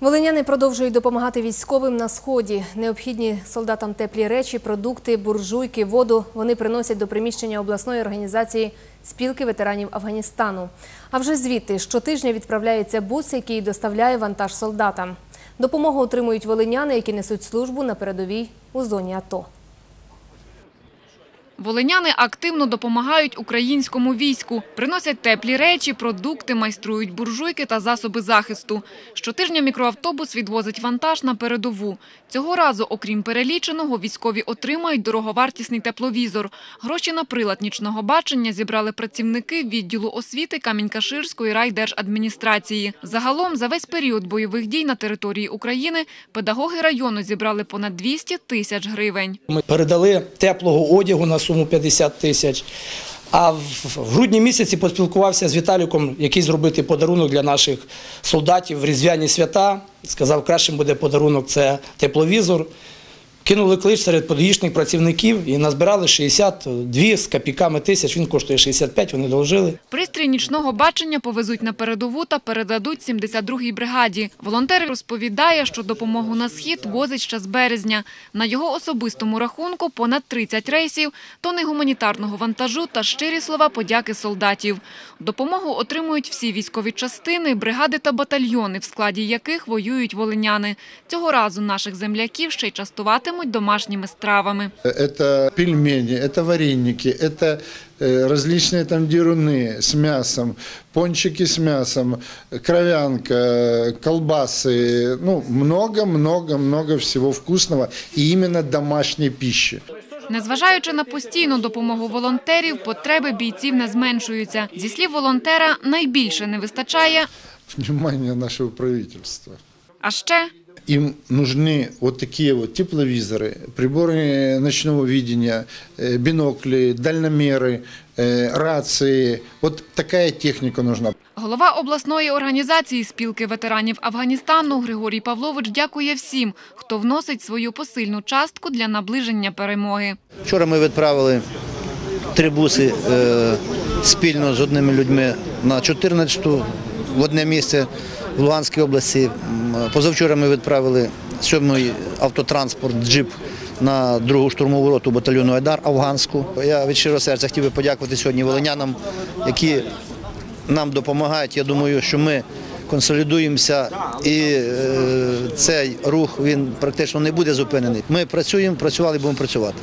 Волиняни продовжують допомагати військовим на сході. Необхідні солдатам теплі речі, продукти, буржуйки, воду вони приносять до приміщення обласної організації спілки ветеранів Афганістану. А вже звідти щотижня відправляється бус, який доставляє вантаж солдатам. Допомогу отримують волиняни, які несуть службу на передовій у зоні АТО. Волиняни активно допомагають українському війську, приносять теплі речі, продукти, майструють буржуйки та засоби захисту. Щотижня мікроавтобус відвозить вантаж на передову. Цього разу, окрім переліченого, військові отримають дороговартісний тепловізор. Гроші на прилад нічного бачення зібрали працівники відділу освіти Камінь-Каширської райдержадміністрації. Загалом за весь період бойових дій на території України педагоги району зібрали понад 200 тисяч гривень. Ми передали теплого одягу на суму 50 тисяч. А в грудні місяці поспілкувався з Віталіком, який зробити подарунок для наших солдатів в різдвяні свята. Сказав, кращим буде подарунок це тепловізор. Кинули клич серед педагогічних працівників і назбирали 62 з копійками тисяч. Він коштує 65, вони доложили Пристрій нічного бачення повезуть на передову та передадуть 72-й бригаді. Волонтер розповідає, що допомогу на схід возить ще з березня. На його особистому рахунку понад 30 рейсів, тони гуманітарного вантажу та щирі слова подяки солдатів. Допомогу отримують всі військові частини, бригади та батальйони, в складі яких воюють волиняни. Цього разу наших земляків ще й частуватимуть домашніми стравами. Это пельмени, это вареники, это э, различные там деруны с мясом, пончики с мясом, кровянка, колбасы, ну, много-много-много всего вкусного и именно домашней пищи. Незважаючи на постійну допомогу волонтерів, потреби бійців не зменшуються. Зі слів волонтера, найбільше не вистачає, Внимание нашего правительства. а ще Им нужны вот такие вот тепловизоры, приборы ночного видения, э, бинокли, дальномеры, э, рации. Вот такая техника нужна. голова обласної організації спілки ветеранів Афганістану Григорій Павлович дякує всім, хто вносить свою посильну частку для наближення перемоги. Вчора ми відправили три буси е, спільно з одними людьми на 14-ту в одне місце в Луганській області. Позавчора ми відправили сьомий автотранспорт джип на другу штурмову роту батальйону Айдар Афганську. Я від щирого серця хотів би подякувати сьогодні волинянам, які нам допомагають. Я думаю, що ми консолідуємося і е, цей рух він практично не буде зупинений. Ми працюємо, працювали, будемо працювати.